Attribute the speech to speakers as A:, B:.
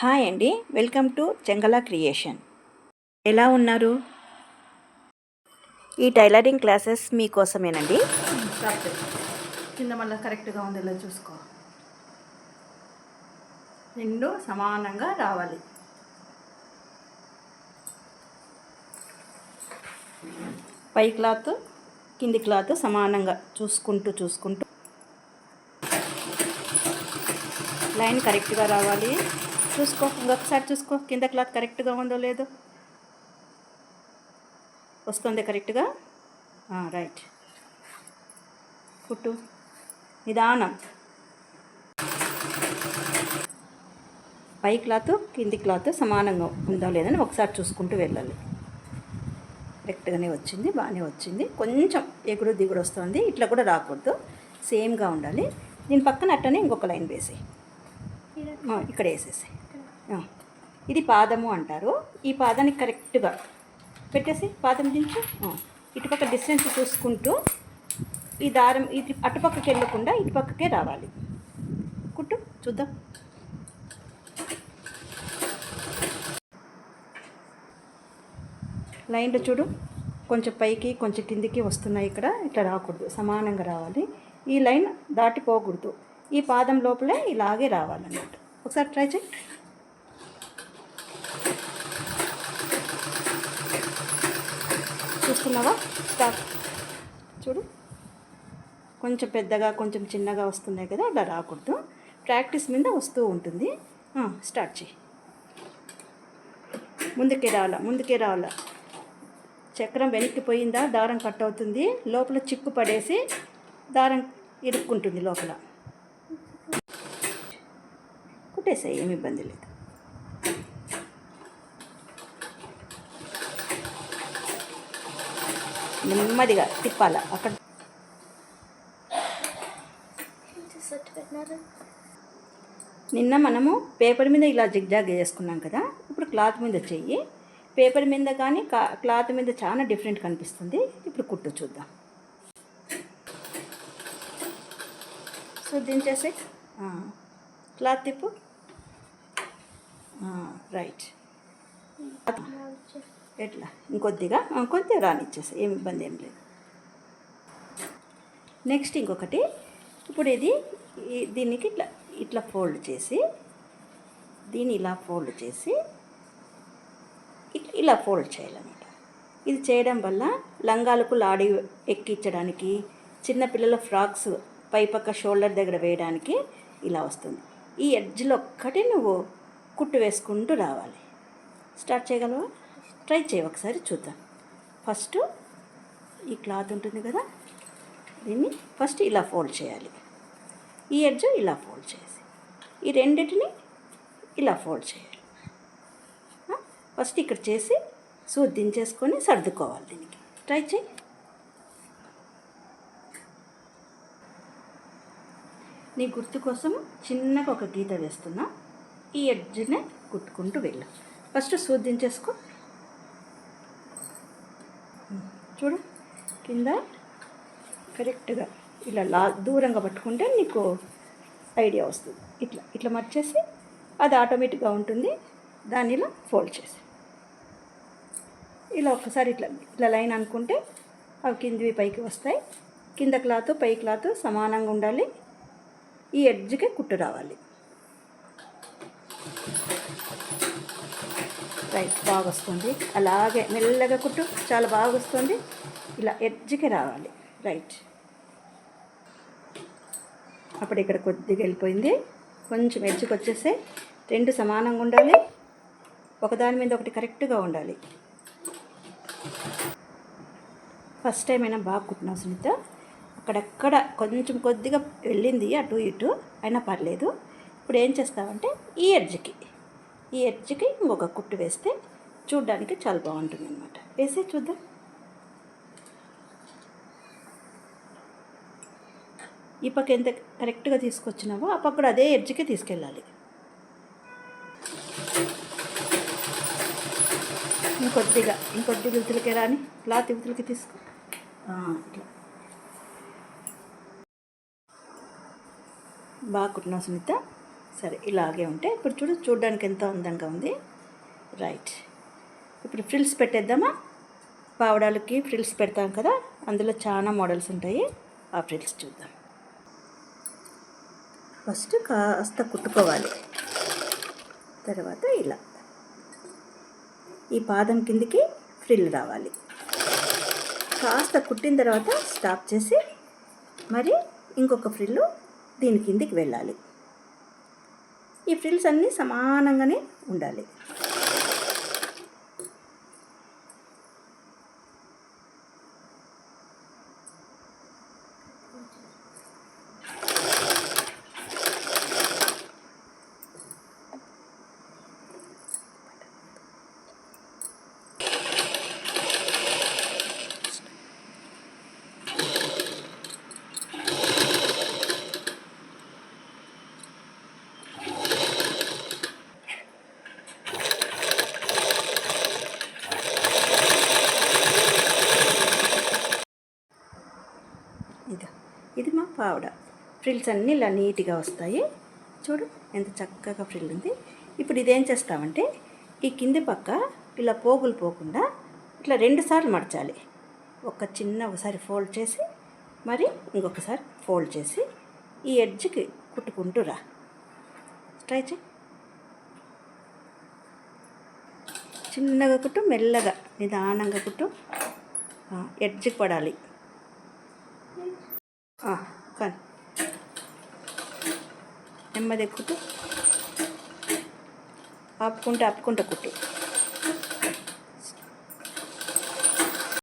A: Hi అండి. Welcome to Chengala creation. ఎలా ఉన్నారు? ఈ టైలరింగ్ క్లాసెస్ మీకోసమేనండి?
B: కింద మళ్ళీ కరెక్ట్గా ఉండేలా చూసుకో. రెండు సమానంగా రావాలి.
A: పై క్లాత్ కింది క్లాత్ సమానంగా చూసుకుంటూ చూసుకుంటూ. లైన్ కరెక్ట్గా రావాలి. చూసుకో ఇంకొకసారి చూసుకో కింద క్లాత్ కరెక్ట్గా ఉందో లేదో. వస్తుంది కరెక్ట్గా? రైట్. కుట్టు. నిదానం. పై క్లాత్ కింది క్లాత్ సమానంగా ఉందో లేదని ఒకసారి చూసుకుంటూ వెళ్ళాలి. కరెక్ట్గానే వచ్చింది బాగానే వచ్చింది. కొంచెం ఎగుడు దిగుడు వస్తుంది ఇట్లా కూడా రాకూడదు. సేమ్గా ఉండాలి. దీని పక్కన అట్టనే ఇంకొక లైన్ వేసి ఇక్కడ వేసేసాయి. ఇది పాదము అంటారు. ఈ పాదాన్ని కరెక్ట్గా పెట్టేసి పాదం దించు ఇటుపక్క డిస్టెన్స్ చూసుకుంటూ ఈ దారం ఇది అటుపక్కకి వెళ్ళకుండా ఇటుపక్కకే రావాలి. కుట్టు చూద్దాం. లైన్లో చూడు. కొంచెం పైకి కొంచెం కిందికి వస్తున్నాయి ఇక్కడ. ఇట్లా రాకూడదు. సమానంగా రావాలి. ఈ లైన్ దాటిపోకూడదు. ఈ పాదం లోపలే ఇలాగే రావాలన్నట్టు ఒకసారి ట్రై చేయి. చూస్తున్నావా స్టాప్ చూడు. కొంచెం పెద్దగా కొంచెం చిన్నగా వస్తున్నాయి కదా అలా రాకూడదు. ప్రాక్టీస్ మీద వస్తూ ఉంటుంది. స్టార్ట్ చేయి. ముందుకే రావాలా? ముందుకే రావాలా? చక్రం వెనక్కి పోయిందా? దారం కట్ అవుతుంది. లోపల చిక్కు పడేసి దారం ఇరుక్కుంటుంది లోపల. కుట్టేసాయి ఏమి ఇబ్బంది లేదు. నెమ్మదిగా తిప్పాల. అక్కడ నిన్న మనము పేపర్ మీద ఇలా జిగ్జాగ్ చేసుకున్నాం కదా ఇప్పుడు క్లాత్ మీద చెయ్యి. పేపర్ మీద కానీ క్లాత్ మీద చాలా డిఫరెంట్ కనిపిస్తుంది. ఇప్పుడు కుట్టు చూద్దాం. సో దించేసి క్లాత్ తిప్పు. రైట్. ఎట్లా? ఇంకొద్దిగా కొద్దిగా రానిచ్చేసా ఏమి ఇబ్బంది ఏం లేదు. నెక్స్ట్ ఇంకొకటి ఇప్పుడు ఇది దీనికి ఇట్లా ఇట్లా ఫోల్డ్ చేసి దీన్ని ఇలా ఫోల్డ్ చేసి ఇట్లా ఇలా ఫోల్డ్ చేయాలన్నమాట. ఇది చేయడం వల్ల లంగాలకు లాడి ఎక్కించడానికి చిన్నపిల్లల ఫ్రాక్స్ పైపక్క షోల్డర్ దగ్గర వేయడానికి ఇలా వస్తుంది. ఈ ఎడ్జ్లో ఒక్కటి నువ్వు కుట్టు వేసుకుంటూ రావాలి. స్టార్ట్ చేయగలవా? ట్రై చేయి ఒకసారి చూద్దాం. ఫస్ట్ ఈ క్లాత్ ఉంటుంది కదా దీన్ని ఫస్ట్ ఇలా ఫోల్డ్ చేయాలి. ఈ ఎడ్జ్ ఇలా ఫోల్డ్ చేసి ఈ రెండింటిని ఇలా ఫోల్డ్ చేయాలి. ఫస్ట్ ఇక్కడ చేసి సూది దించేసుకొని సర్దుకోవాలి దీనికి. ట్రై చేయి. నీ గుర్తు కోసం చిన్నగా ఒక గీత వేస్తున్నా. ఈ ఎడ్జ్నే కుట్టుకుంటూ వెళ్ళు. ఫస్ట్ సూది దించేసుకో. చూడు. కింద కరెక్ట్గా ఇలా లా దూరంగా పట్టుకుంటే నీకు ఐడియా వస్తుంది. ఇట్లా ఇట్లా మర్చేసి అది ఆటోమేటిక్గా ఉంటుంది. దాన్ని ఇలా ఫోల్డ్ చేసి. ఇలా ఒక్కసారి ఇట్లా ఇట్లా లైన్ అనుకుంటే అవి కిందివి పైకి వస్తాయి. కింద క్లాత్ పై క్లాత్ సమానంగా ఉండాలి. ఈ ఎడ్జ్కే కుట్టు రావాలి. రైట్ బాగా వస్తుంది. అలాగే మెల్లగా కుట్టు చాలా బాగా వస్తుంది. ఇలా ఎడ్జ్కి రావాలి. రైట్. అప్పుడు ఇక్కడ కొద్దిగా వెళ్ళిపోయింది. కొంచెం ఎడ్జ్కి వచ్చేస్తే రెండు సమానంగా ఉండాలి. ఒకదాని మీద ఒకటి కరెక్ట్గా ఉండాలి. ఫస్ట్ టైం అయినా బాగా కుట్టినావు సునీత. అక్కడక్కడ కొంచెం కొద్దిగా వెళ్ళింది అటు ఇటు. అయినా పర్లేదు. ఇప్పుడు ఏం చేస్తామంటే ఈ ఎడ్జ్కి. ఈ ఎడ్జ్కి ఇంకొక కుట్టు వేస్తే చూడ్డానికి చాలా బాగుంటుంది అనమాట వేసే చూద్దాం. ఈ పక్క ఎంత కరెక్ట్గా తీసుకొచ్చినావో ఆ పక్క అదే ఎడ్జ్కి తీసుకెళ్ళాలి. ఇంకొద్దిగా ఇంకొద్ది ఇవతలకి రాని క్లాత్ ఇవతలకి తీసుకో. ఇట్లా. బాగా కుట్టినా సునీత. సరే ఇలాగే ఉంటే ఇప్పుడు చూడు చూడడానికి ఎంత అందంగా ఉంది. రైట్ ఇప్పుడు ఫ్రిల్స్ పెట్టేద్దామా? పావడాలకి ఫ్రిల్స్ పెడతాం కదా అందులో చాలా మోడల్స్ ఉంటాయి. ఆ ఫ్రిల్స్ చూద్దాం. ఫస్ట్ కాస్త కుట్టుకోవాలి. తర్వాత ఇలా. ఈ పాదం కిందికి ఫ్రిల్ రావాలి. కాస్త కుట్టిన తర్వాత స్టాప్ చేసి మరి ఇంకొక ఫ్రిల్లు దీని కిందికి వెళ్ళాలి. ఈ ఫ్రిల్స్ అన్నీ సమానంగానే ఉండాలి ఇది ఇది మా పావడ. ఫ్రిల్స్ అన్నీ ఇలా నీట్గా వస్తాయి. చూడు ఎంత చక్కగా ఫ్రిల్ ఉంది. ఇప్పుడు ఇదేం చేస్తామంటే ఈ కింది పక్క ఇలా పోగులు పోకుండా ఇట్లా రెండు సార్లు మడచాలి. ఒక చిన్న ఒకసారి ఫోల్డ్ చేసి మరి ఇంకొకసారి ఫోల్డ్ చేసి ఈ ఎడ్జ్కి కుట్టుకుంటూ రా. ట్రై చేయి. చిన్నగా కుట్టు మెల్లగా నిదానంగా కుట్టు. ఎడ్జ్కి పడాలి. కానీ నెమ్మది ఎక్కుతూ ఆపుకుంటూ ఆపుకుంటూ కుట్టు.